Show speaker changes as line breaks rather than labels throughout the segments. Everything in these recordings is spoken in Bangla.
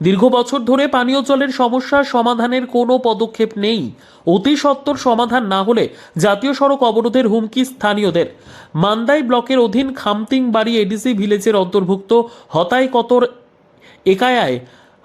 দীর্ঘ বছর ধরে পানীয় জলের সমস্যার সমাধানের কোনো পদক্ষেপ নেই। অতি সত্বর সমাধান না হলে জাতীয় সড়ক অবরোধের হুমকি স্থানীয়দের। মান্দাই ব্লকের অধীন খামতিং বাড়ি এডিসি ভিলেজের অন্তর্ভুক্ত হতাই কতর একায়ায়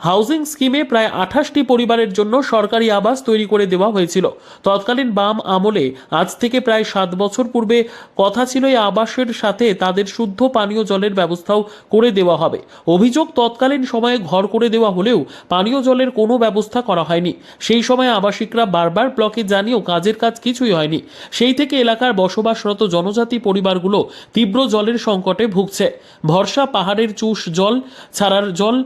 হাউজিং স্কিমে প্রায় আঠাশটি পরিবারের জন্য সরকারি আবাস তৈরি করে দেওয়া হয়েছিল। তৎকালীন বাম আমলে আজ থেকে প্রায় সাত বছর পূর্বে কথা ছিল এই আবাসের সাথে তাদের শুদ্ধ পানীয় জলের ব্যবস্থাও করে দেওয়া হবে। অভিযোগ তৎকালীন সময়ে ঘর করে দেওয়া হলেও পানীয় জলের কোনো ব্যবস্থা করা হয়নি। সেই সময় আবাসিকরা বারবার ব্লকে জানিয়েও কাজের কাজ কিছুই হয়নি। সেই থেকে এলাকার বসবাসরত জনজাতি পরিবারগুলো তীব্র জলের সংকটে ভুগছে। ভরসা পাহাড়ের চুষ জল, ছাড়ার জল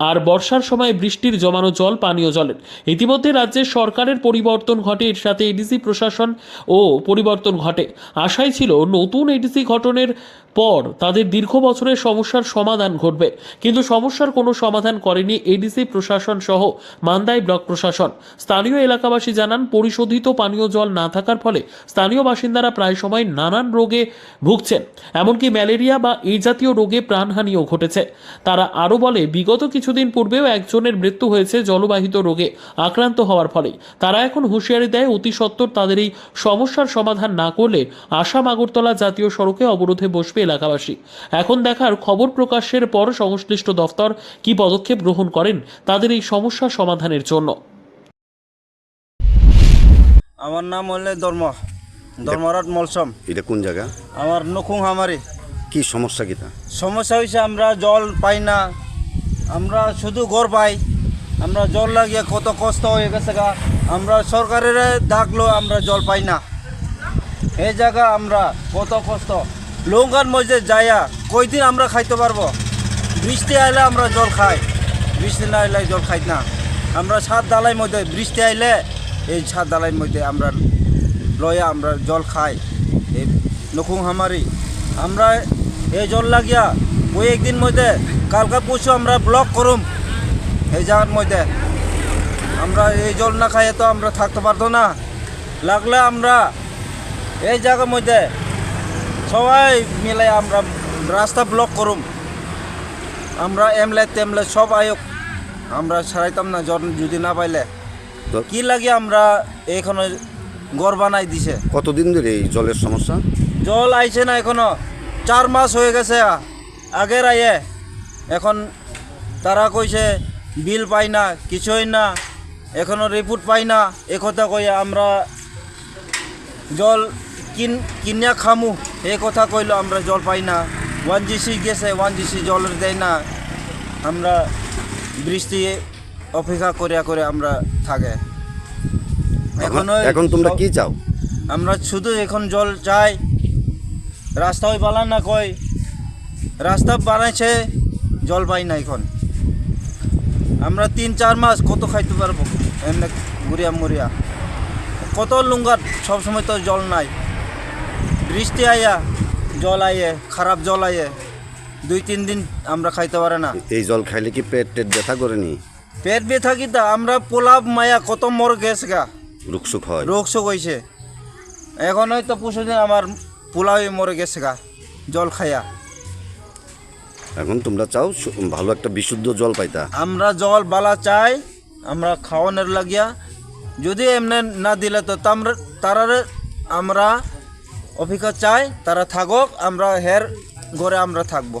আর বর্ষার সময় বৃষ্টির জমানো জল পানীয় জলের। ইতিমধ্যে রাজ্যের সরকারের পরিবর্তন ঘটে, এর সাথে এডিসি প্রশাসন ও পরিবর্তন ঘটে। আশাই ছিল নতুন এডিসি গঠনের পর তাদের দীর্ঘ বছরের সমস্যার সমাধান ঘটবে। কিন্তু সমস্যার কোনো সমাধান করেনি এডিসি প্রশাসন সহ মান্দাই ব্লক প্রশাসন। স্থানীয় এলাকাবাসী জানান, পরিশোধিত পানীয় জল না থাকার ফলে স্থানীয় বাসিন্দারা প্রায় সময় নানান রোগে ভুগছেন। এমনকি ম্যালেরিয়া বা এই জাতীয় রোগে প্রাণহানিও ঘটেছে। তারা আরও বলে, বিগত কিছুদিন পূর্বেও একজনের মৃত্যু হয়েছে জলবাহিত রোগে আক্রান্ত হওয়ার ফলে তারা এখন হুঁশিয়ারি দেয়, অতি সত্বর তাদের এই সমস্যার সমাধান না করলে আসাম আগরতলা জাতীয় সড়কে অবরোধে বসবে এলাকাবাসী। এখন দেখার খবর প্রকাশের পর সংশ্লিষ্ট দফতর কি পদক্ষেপ গ্রহণ করেন তাদের এই সমস্যা সমাধানের জন্য।
আমার নাম হলে ধর্ম। ধর্মরাট মলসম।
এটা কোন জায়গা?
আমার নখুং হামারি
কি সমস্যা কিটা
সমস্যা হয়েছে আমরা জল পাই না। আমরা শুধু ঘর পাই। আমরা জল লাগিয়ে কত কষ্ট হয়ে গেছে গা। আমরা সরকারের ডাকলো আমরা জল পাই না। এই জায়গা আমরা কত কষ্ট। লঙ্কার মধ্যে যাইয়া কয়দিন আমরা খাইতে পারব? বৃষ্টি আইলে আমরা জল খাই, বৃষ্টি না আইলে জল খাই না। আমরা সাত ডালাই মধ্যে বৃষ্টি আইলে, এই সাত ডালাই মধ্যে আমরা লয়া আমরা জল খাই। এই নখুং হামারি আমরা এই জল লাগিয়া ওই একদিন মধ্যে কালকা পরশু আমরা ব্লক করুম, এই জায়গার মধ্যে। আমরা এই জল না খাইয়ে তো আমরা থাকতে পারতো না। লাগলে আমরা এই জায়গার মধ্যে সবাই মিলে আমরা রাস্তা ব্লক করুম। আমরা এমলে তেমলে সব আয়োগ আমরা সারাইতাম না জল যদি না পাইলে।
তো
কি লাগে আমরা এখনও গড় বানাই দিছে।
কতদিন ধরে এই জলের সমস্যা?
জল আইছে না এখনও। চার মাস হয়ে গেছে আগের আইয়ে এখন তারা কইছে বিল পাই না কিছুই না। এখনও রিপোর্ট পাই না। এ কথা কই আমরা জল কিন কিনিয়া খামু। এই কথা কইলো আমরা জল পাই না। ওয়ান জিসি গেছে ওয়ান জিসি জল দেয় না। আমরা বৃষ্টি অপেক্ষা করিয়া করে আমরা থাকে।
এখন এখন তোমরা কি চাও?
আমরা শুধু এখন জল চাই। রাস্তা ওই বালা না কই? রাস্তা বানাইছে জল পাই না এখন। আমরা তিন চার মাস কত খাইতে পারব? এমনি ঘুরিয়া মুড়িয়া কত লুঙ্গার সবসময় তো জল নাই। বৃষ্টি আইয়া জল আইয়ে খারাপ জল আইয়ে দুই তিন দিন আমরা খাইতে পারে না।
এই জল খাইলে কি পেট টেট ব্যথা করেনি
পেট ব্যথা কি তা? আমরা পোলাপ মায়া কত মর গেছে গা।
রুকসুক হয়।
রোগ শোক হয়েছে এখন হয়তো পরশুদিন আমার পোলাওই মরে গেছে গা জল খাইয়া।
এখন তোমরা চাও ভালো একটা বিশুদ্ধ জল পাইতা?
আমরা জল বালা চাই আমরা খাওয়ানোর লাগিয়া। যদি এমনি না দিলে তো তারারে আমরা অপেক্ষা চাই তারা থাকুক আমরা হের ঘরে আমরা থাকব।